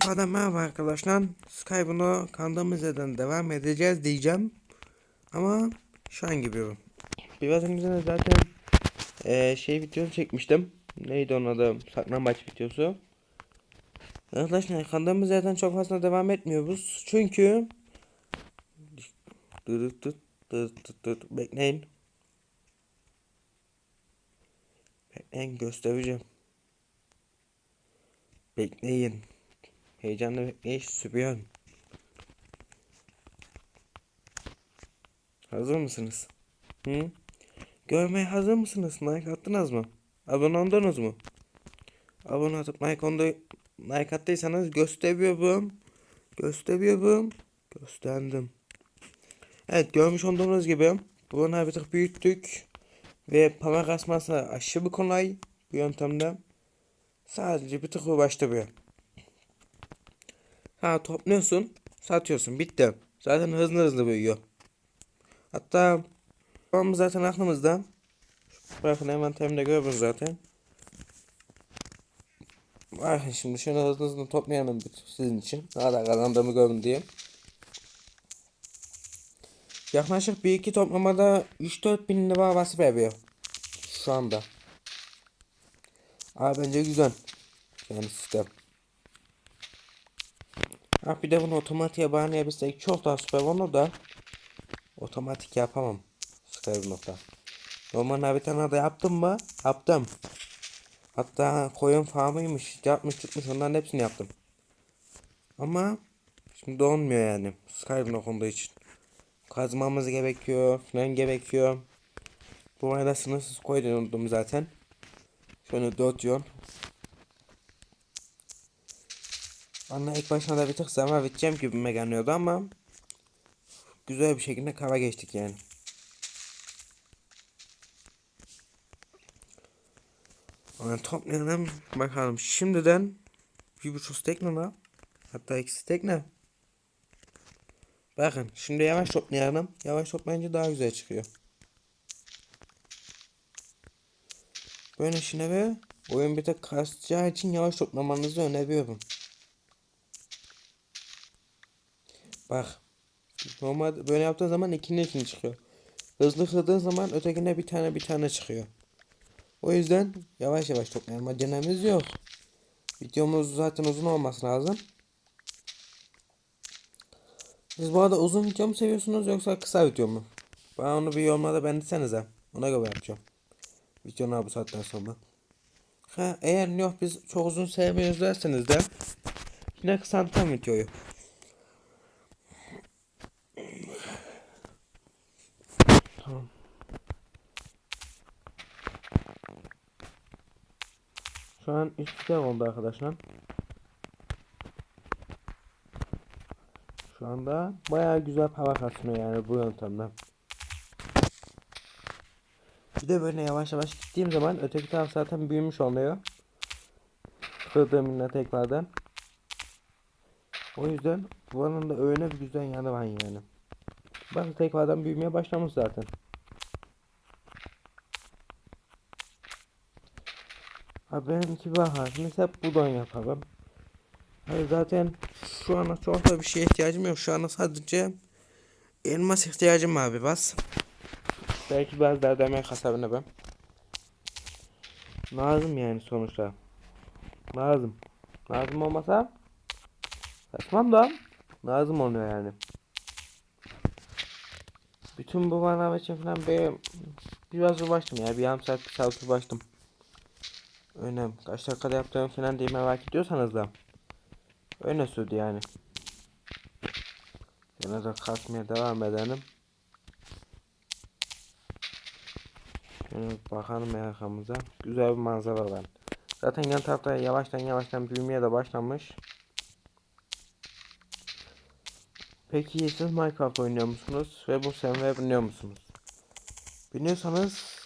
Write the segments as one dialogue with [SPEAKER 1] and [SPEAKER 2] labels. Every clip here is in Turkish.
[SPEAKER 1] Tekrardan merhaba arkadaşlar. Skype'ına kaldığımız yerden devam edeceğiz diyeceğim. Ama şu an bu. Biraz önce zaten eee, şey videosu çekmiştim. Neydi onun adı? Saklambaç videosu. Arkadaşlar kaldığımız yerden çok fazla devam etmiyoruz. Çünkü dıt dıt dıt dıt. Bekleyin. Bekleyin göstereceğim. Bekleyin. Heyecanla bekleyin sübyan. Hazır mısınız? Hı? Görmeye hazır mısınız? Like attınız mı? Abone oldunuz mu? Abone atıp like, onda, like attıysanız gösteriyorum. Gösteriyorum. Gösterdim. Evet görmüş olduğunuz gibi bunu bir tık büyüttük. Ve para kasması aşırı kolay bu yöntemde. Sadece bir tık uğraştırıyor. Ha topluyorsun, satıyorsun. Bitti. Zaten hızlı hızlı büyüyor. Hatta babamız zaten aklımızda. Bakın hemen temde görürüz zaten. Bakın şimdi şunu hızlı hızlı toplayalım sizin için. Daha da kazandığımı görün diye. Yaklaşık bir iki toplamada 3-4 bin lira havası veriyor. Şu anda. Abi bence güzel. Yani sistem. Ha bir de bunu otomatiğe bağlayabilsek çok daha süper onu da otomatik yapamam. Normal bir tane de yaptım mı? Yaptım. Hatta koyun farmıymış, yapmış çıkmış onların hepsini yaptım. Ama şimdi olmuyor yani. Skype'ın okunduğu için. Kazmamız gerekiyor, falan gerekiyor. Bu arada sınırsız koydum zaten. Şöyle 4 yon. Bana ilk başına da bir tık zaman biteceğim gibime geliyordu ama güzel bir şekilde kara geçtik yani. Yani toplayalım bakalım. Şimdiden bir buçuk tekne Hatta ikisi tekne. Bakın şimdi yavaş toplayalım. Yavaş toplayınca daha güzel çıkıyor. Böyle şunları oyun bir tek kasacağı için yavaş toplamanızı öneriyorum. Bak. Normal böyle yaptığı zaman ikinin için çıkıyor. Hızlı kırdığı zaman ötekine bir tane bir tane çıkıyor. O yüzden yavaş yavaş toplayalım. Acelemiz yok. Videomuz zaten uzun olması lazım. Siz bu arada uzun video mu seviyorsunuz yoksa kısa video mu? Bana onu bir yorumlarda belirtsenize. Ona göre yapacağım. Videonu bu saatten sonra. Ha, eğer yok biz çok uzun sevmiyoruz derseniz de yine kısaltacağım videoyu. Şu an 3 oldu arkadaşlar. Şu anda bayağı güzel para kasmıyor yani bu yöntemden. Bir de böyle yavaş yavaş gittiğim zaman öteki taraf zaten büyümüş oluyor. Kırdığım tekrardan. O yüzden buranın da öyle bir güzel yanı var yani. Bakın tekrardan büyümeye başlamış zaten. Abi benimki bahar. Mesela buradan yapalım. Hayır zaten şu ana çok da bir şeye ihtiyacım yok. Şu ana sadece elmas ihtiyacım var abi bas. Belki biraz daha demir kasabına ben. Lazım yani sonuçta. Lazım. Lazım olmasa saçmam da lazım oluyor yani. Bütün bu bana için falan bir biraz uğraştım ya. Bir yarım saat bir saat uğraştım. Önemli. Kaç dakikada yaptığım falan diye merak ediyorsanız da. Öyle sürdü yani. Yine de kasmaya devam edelim. Şöyle bakalım arkamıza. Güzel bir manzara var. Zaten yan tarafta yavaştan yavaştan büyümeye de başlamış. Peki siz Minecraft oynuyor musunuz? Ve bu server'e biniyor musunuz? Biniyorsanız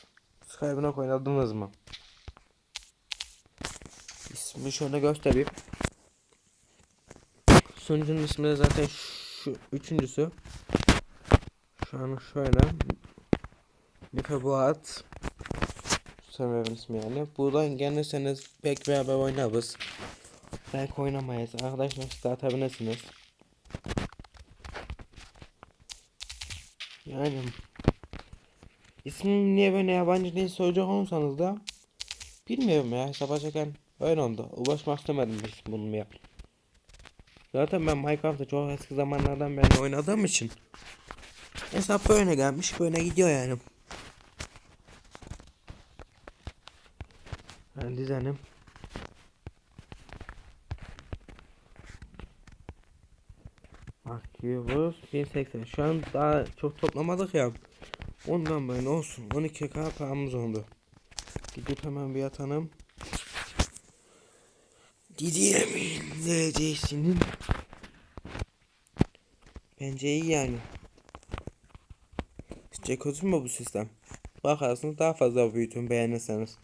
[SPEAKER 1] Skype'ına oynadınız mı? İsmi şöyle göstereyim. Sunucunun ismi de zaten şu üçüncüsü. Şu an şöyle. Mikrobuat. Server'in ismi yani. Buradan gelirseniz pek beraber oynarız. Belki oynamayız. Arkadaşlar siz atabilirsiniz. Yani ismim niye böyle yabancı değil soracak olursanız da bilmiyorum ya hesap açarken öyle oldu. Ulaşmak istemedim hiç bunu yap. Zaten ben Minecraft'ta çok eski zamanlardan beri oynadığım için hesap böyle gelmiş böyle gidiyor yani. Ben düzenim. Bakıyoruz 1080 şu an daha çok toplamadık ya ondan böyle olsun 12k paramız oldu gidip hemen bir yatalım Gideyim derecesinin Bence iyi yani Sizce kötü mü bu sistem? Bakarsınız daha fazla büyütün beğenirseniz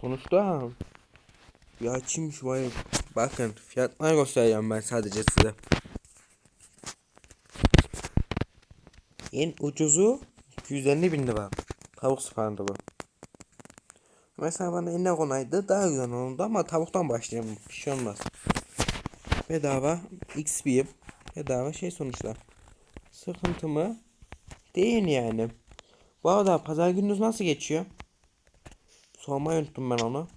[SPEAKER 1] Sonuçta Bir açayım şu vay Bakın fiyatlar göstereceğim ben sadece size En ucuzu 150 bin lira. Tavuk sıfandı bu. Mesela bana en kolaydı daha güzel olurdu ama tavuktan başlayalım. Bir şey olmaz. Bedava XP bedava şey sonuçta. Sıkıntı mı? Değil yani. Bu arada pazar gününüz nasıl geçiyor? Sormayı unuttum ben onu.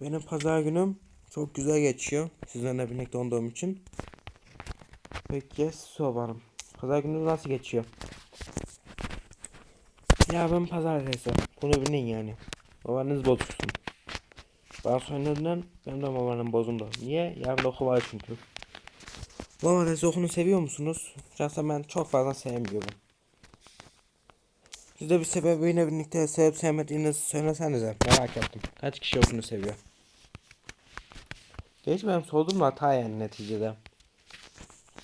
[SPEAKER 1] Benim pazar günüm çok güzel geçiyor. Sizlerle birlikte olduğum için. Peki soralım. Pazar günü nasıl geçiyor? Ben pazartesi. Bunu bilin yani. Babanız bozulsun. Bana söylediğinden benim de babanın bozuldu. Niye? Yarın da okul var çünkü. Babanız okunu seviyor musunuz? Şahsen ben çok fazla sevmiyorum. Siz de bir sebebiyle birlikte sevip sevmediğinizi söylesenize. Merak ettim. Kaç kişi okunu seviyor? Geç benim sorduğum hata yani neticede.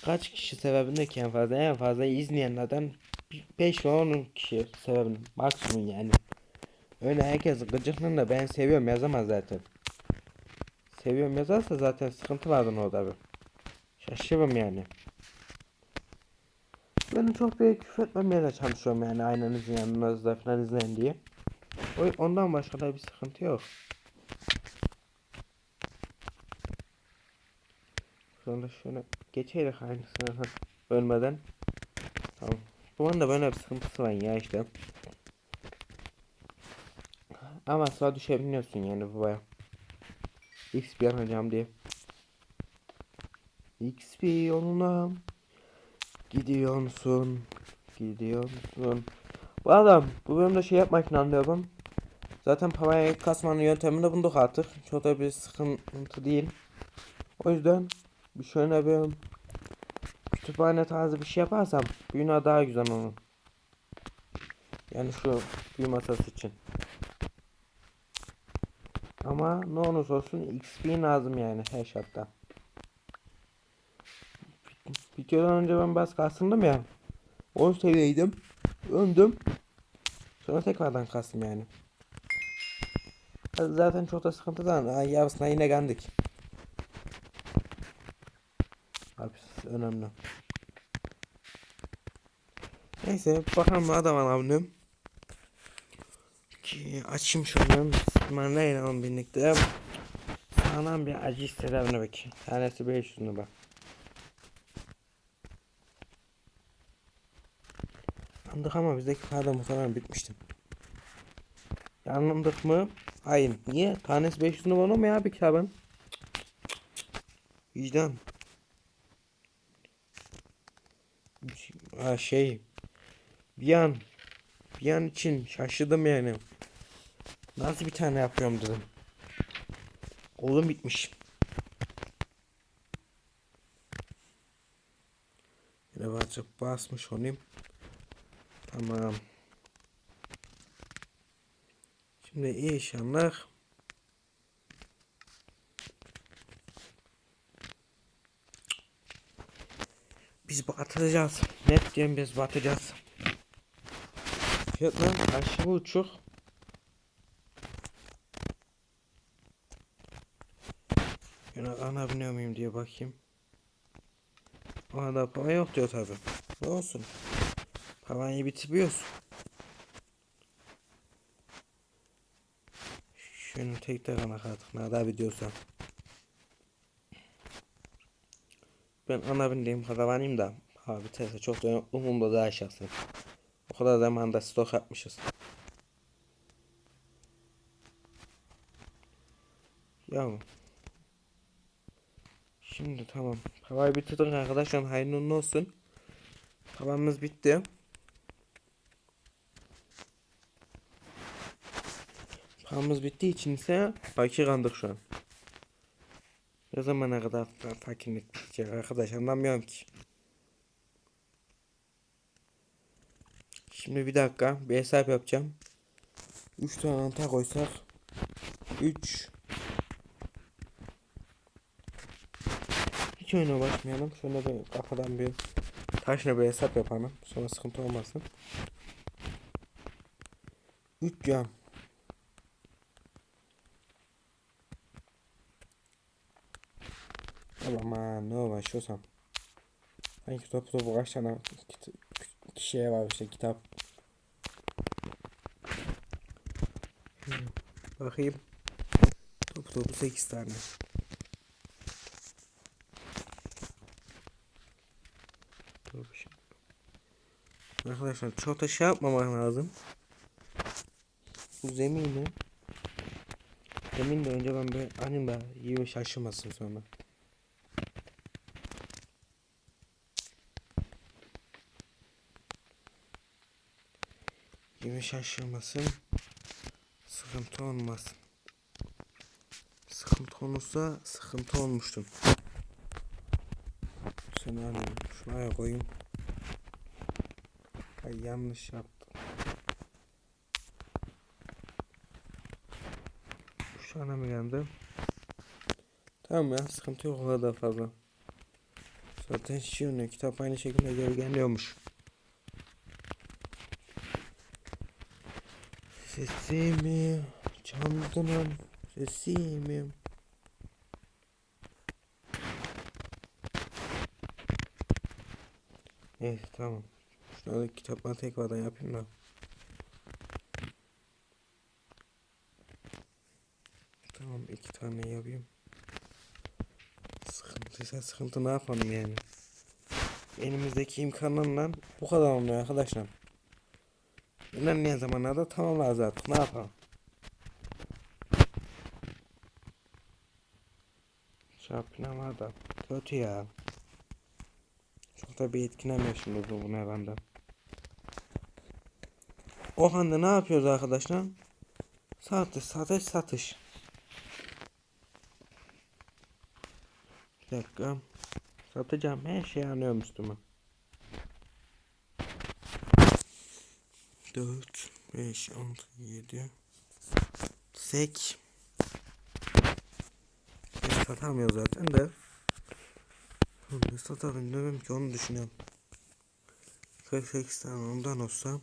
[SPEAKER 1] Kaç kişi sebebinde ki en fazla en fazla izleyenlerden 5 ve 10 kişi sebebini maksimum yani. Öyle herkes gıcıklığında ben seviyorum yazamaz zaten. Seviyorum yazarsa zaten sıkıntı vardı orada bir. Şaşırırım yani. Ben çok bir küfür etmemeye de çalışıyorum yani aynanızın yanınızda falan izleyin diye. O, ondan başka da bir sıkıntı yok. Sonra şöyle geçelim aynısını ölmeden. Tamam. Bu anda böyle bir sıkıntısı var ya işte. Ama sağa düşebiliyorsun yani bu baya. XP alacağım diye. XP yoluna gidiyorsun. Gidiyorsun. Bu adam bu bölümde şey yapmak inanıyorum. Zaten parayı kasmanın yöntemini bulduk artık. Çok da bir sıkıntı değil. O yüzden bir şöyle bir kütüphane tarzı bir şey yaparsam büyüne daha güzel olur. Yani şu büyü masası için. Ama ne olursa olsun XP lazım yani her şartta. Videodan önce ben biraz kasıldım ya. 10 seviyeydim. Öndüm. Sonra tekrardan kastım yani. Zaten çok da sıkıntıdan. Yarısına yine gandik. Abi önemli. Neyse bakalım adam alalım. Ki açayım şunu. Bismillahirrahmanirrahim onun birlikte. Sağlam bir acı istediğine bak. Tanesi 500 lira bak. Andık ama bizdeki kağıda muhtemelen bitmişti. Yanıldık mı? Hayır. Niye? Tanesi 500 lira olur mu ya bir kitabın? Vicdan. Ha şey. Bir an. Bir an için şaşırdım yani. Nasıl bir tane yapıyorum dedim. Kolum bitmiş. Yine birazcık basmış olayım. Tamam. Şimdi inşallah biz batacağız. Net diyorum biz batacağız. Fiyatlar aşırı uçuk. Yine alabiliyor muyum diye bakayım. O da para yok diyor tabi. Ne olsun. Parayı bitiriyoruz. Şunu tek tek ana artık ne daha biliyorsan. Ben ana bindiğim karavanıyım da abi teyze çok da umurumda daha şahsen. O kadar zamanda stok yapmışız. Ya Şimdi tamam. Havayı bitirdik arkadaşlar. Hayırlı olsun. Havamız bitti. Havamız bittiği için ise fakir kandık şu an. Ne zamana kadar fa- fakirlik bitecek arkadaş anlamıyorum ki. Şimdi bir dakika bir hesap yapacağım. 3 tane anta koysak 3 Hiç oyuna başlayalım. Şöyle bir kafadan bir taşla bir hesap yapalım. Sonra sıkıntı olmasın. 3 cam. Ne uğraşıyorsam. Sanki topu topu kaç tane kişiye var işte kitap. Bakayım. Topu topu 8 tane. Şey. Arkadaşlar çok da şey yapmamak lazım. Bu zemini Zemin de önce ben bir anime iyi şaşırmasın sonra. Şaşırmasın. Sıkıntı olmasın. Sıkıntı olursa sıkıntı olmuştum. Anlayayım. Şuraya koyayım. Ay yanlış yaptım. Şu ana mı geldi? Tamam ya sıkıntı yok o kadar fazla. Zaten şey ne kitap aynı şekilde geri geliyormuş. Sesimi çaldırın sesimi. Evet tamam. Şunları kitapları tekrardan yapayım da. Tamam iki tane yapayım. Sıkıntıysa sıkıntı ne yapalım yani. Elimizdeki imkanlarla bu kadar oluyor arkadaşlar. İlerleyen zamanlarda tamamlarız artık ne yapalım. Şapina da kötü ya. Çok da bir etkilenmiyor şimdi bu bunu benden. O halde ne yapıyoruz arkadaşlar? Satış, satış, satış. Bir dakika. Satacağım her şeyi anlıyorum üstüme. 4, 5, 6, 7, 8. Satamıyor zaten de. Ne satabilirim ki onu düşünüyorum. 48 tane ondan olsa.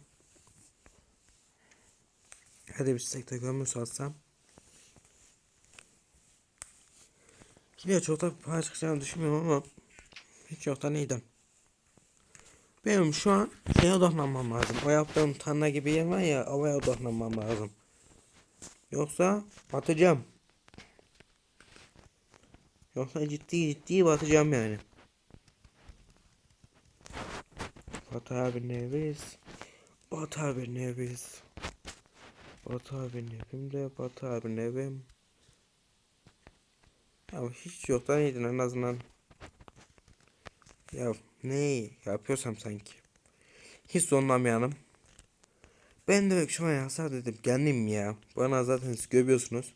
[SPEAKER 1] Hadi bir stekte gömür satsam. Yine çok da para çıkacağını düşünmüyorum ama hiç yoktan iyiydim. Benim şu an şeye odaklanmam lazım. O yaptığım tanna gibi yer var ya havaya odaklanmam lazım. Yoksa batacağım. Yoksa ciddi ciddi batacağım yani. Batı abi neviz. Batı abi neviz. Batı abi nevimde. Batı abi nevim. Ya hiç yoktan iyiydin en azından. Ya ne yapıyorsam sanki. Hiç zorlamayalım. Ben de şuna hasar dedim kendim ya. Bana zaten siz görüyorsunuz.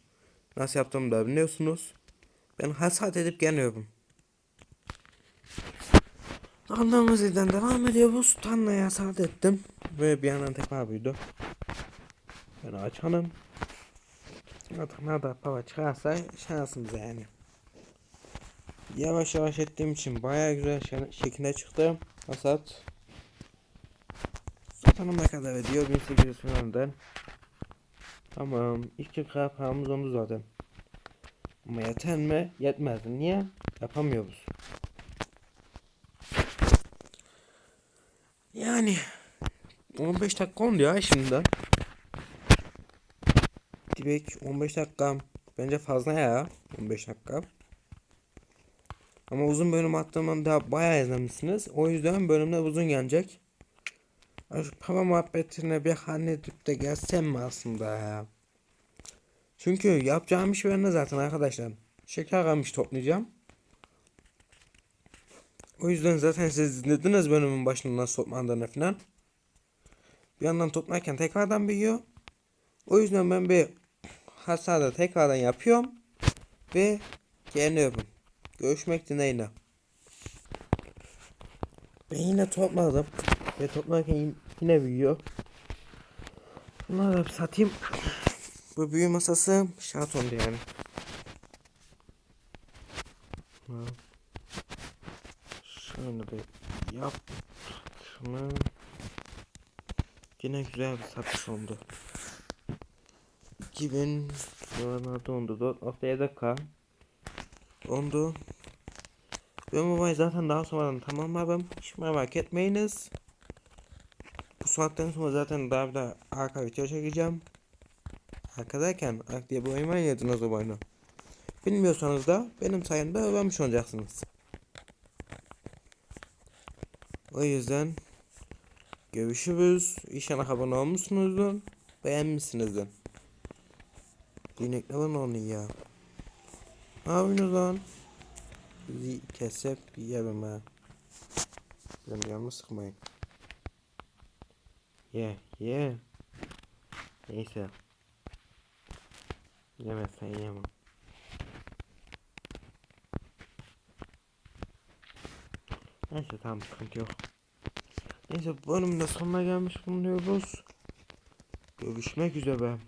[SPEAKER 1] Nasıl yaptığımı da biliyorsunuz. Ben hasat edip geliyorum. Kaldığımız yerden devam ediyor. Bu sultanla hasat ettim. Ve bir yandan tekrar büyüdü. Ben açanım. Artık ne kadar para çıkarsa şansımız yani. Yavaş yavaş ettiğim için baya güzel şe- şekilde çıktı. Hasat. Satanım ne kadar ediyor? 1800 falandan. Tamam. İlk kira paramız oldu zaten. Ama yeter mi? Yetmez. Niye? Yapamıyoruz. Yani 15 dakika oldu ya şimdiden. Dibek 15 dakika. Bence fazla ya. 15 dakika. Ama uzun bölüm attığımdan daha bayağı izlemişsiniz. O yüzden bölümler uzun gelecek. Şu para muhabbetine bir halledip de gelsem mi aslında ya? Çünkü yapacağım iş bende zaten arkadaşlar. Şeker kamış toplayacağım. O yüzden zaten siz dinlediniz bölümün başında nasıl toplandığını falan. Bir yandan toplarken tekrardan büyüyor. O yüzden ben bir hasarda tekrardan yapıyorum. Ve geliyorum. Görüşmek dileğiyle. Ben yine topladım. Ve toplarken yine- büyüyor. Bunları satayım. Bu büyü masası şatondu yani. Şöyle bir yaptık mı? Yine güzel bir satış oldu. 2000 dolarlarda oldu. 4.7k oldu. Ben bu bayı zaten daha sonradan tamamladım. Hiç merak etmeyiniz. Bu saatten sonra zaten daha daha arka video çekeceğim. Arkadayken Ark diye bir oyun ya dinozor oyunu. Bilmiyorsanız da benim sayemde öğrenmiş olacaksınız. O yüzden görüşürüz. İnşallah abone olmuşsunuzdur. Beğenmişsinizdir. Dinekle lan onu ya. Ne yapıyorsunuz lan? Bizi kesip yerim ha. Benim yanımı sıkmayın. Ye ye. Neyse. Yemezsen yemem. Neyse tamam sıkıntı yok. Neyse bu bölümün de sonuna gelmiş bulunuyoruz. Görüşmek üzere.